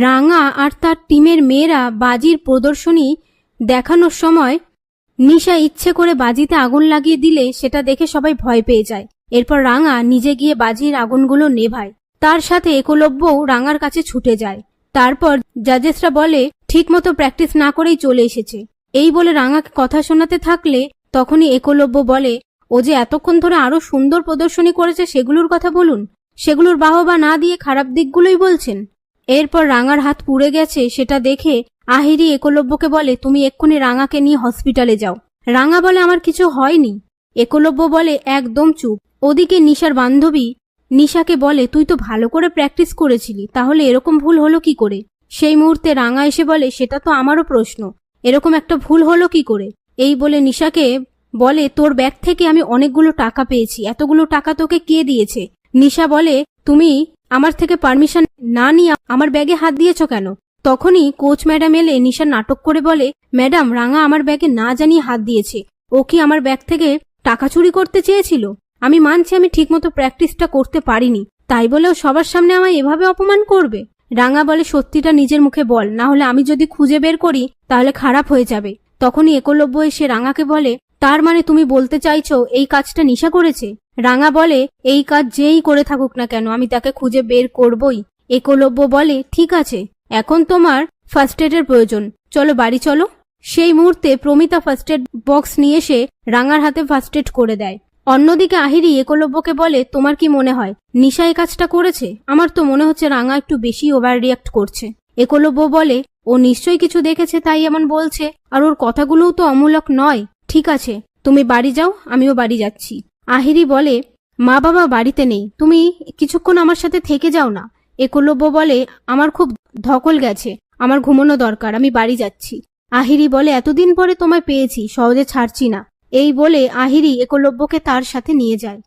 রাঙা আর তার টিমের মেয়েরা বাজির প্রদর্শনী দেখানোর সময় নিশা ইচ্ছে করে বাজিতে আগুন লাগিয়ে দিলে সেটা দেখে সবাই ভয় পেয়ে যায়। এরপর রাঙা নিজে গিয়ে বাজির আগুনগুলো নেভায়। তার সাথে একলব্যও রাঙার কাছে ছুটে যায়। তারপর জাজেসরা বলে, ঠিকমতো প্র্যাকটিস না করেই চলে এসেছে। এই বলে রাঙাকে কথা শোনাতে থাকলে তখনই একলব্য বলে, ও যে এতক্ষণ ধরে আরও সুন্দর প্রদর্শনী করেছে সেগুলোর কথা বলুন। সেগুলোর বাহবা না দিয়ে খারাপ দিকগুলোই বলছেন। এরপর রাঙার হাত পুড়ে গেছে, সেটা দেখে আহিরি একলব্যকে বলে, তুমি এক্ষুনি রাঙাকে নিয়ে হসপিটালে যাও। রাঙা বলে, আমার কিছু হয়নি। একলব্য বলে, একদম চুপ। ওদিকে নিশার বান্ধবী নিশাকে বলে, তুই তো ভালো করে প্র্যাকটিস করেছিলি, তাহলে এরকম ভুল হলো কি করে? সেই মুহূর্তে রাঙা এসে বলে, সেটা তো আমারও প্রশ্ন, এরকম একটা ভুল হলো কি করে? এই বলে নিশাকে বলে, তোর ব্যাগ থেকে আমি অনেকগুলো টাকা পেয়েছি, এতগুলো টাকা তোকে কে দিয়েছে? নিশা বলে, তুমি আমার থেকে পারমিশন না নিয়ে আমার ব্যাগে হাত দিয়েছ কেন? তখনই কোচ ম্যাডাম এলে নিশা নাটক করে বলে ম্যাডাম রাঙা আমার ব্যাগে না জানিয়ে হাত দিয়েছে। ও কি আমার ব্যাগ থেকে টাকা চুরি করতে চেয়েছিল? আমি মানছি আমি ঠিকমতো প্র্যাকটিসটা করতে পারিনি। তাই বলেও সবার সামনে আমায় এভাবে অপমান করবে? রাঙা বলে, সত্যিটা নিজের মুখে বল। না হলে আমি যদি খুঁজে বের করি, তাহলে খারাপ হয়ে যাবে। তখনই একলব্য এসে রাঙাকে বলে, তার মানে তুমি বলতে চাইছো এই কাজটা নিশা করেছে? রাঙা বলে, এই কাজ যেই করে থাকুক না কেন, আমি তাকে খুঁজে বের করবই। একলব্য বলে, ঠিক আছে, এখন তোমার ফার্স্ট এডের প্রয়োজন। চলো, বাড়ি চলো। সেই মুহূর্তে প্রমিতা ফার্স্ট এড বক্স নিয়ে এসে রাঙার হাতে ফার্স্ট এড করে দেয়। অন্যদিকে আহিরি একলব্যকে বলে, তোমার কি মনে হয়, নিশা এই কাজটা করেছে? আমার তো মনে হচ্ছে রাঙা একটু বেশি ওভার রিয়াক্ট করছে। একলব্য বলে, ও নিশ্চয়ই কিছু দেখেছে, তাই এমন বলছে। আর ওর কথাগুলোও তো অমূলক নয়। ঠিক আছে, তুমি বাড়ি যাও, আমিও বাড়ি যাচ্ছি। আহিরি বলে, মা বাবা বাড়িতে নেই। তুমি কিছুক্ষণ আমার সাথে থেকে যাও না। একলব্য বলে, আমার খুব ধকল গেছে। আমার ঘুমানো দরকার। আমি বাড়ি যাচ্ছি। আহিরি বলে, এতদিন পরে তোমায় পেয়েছি। সহজে ছাড়ছি না। এই বলে, আহিরি একলব্যকে তার সাথে নিয়ে যায়।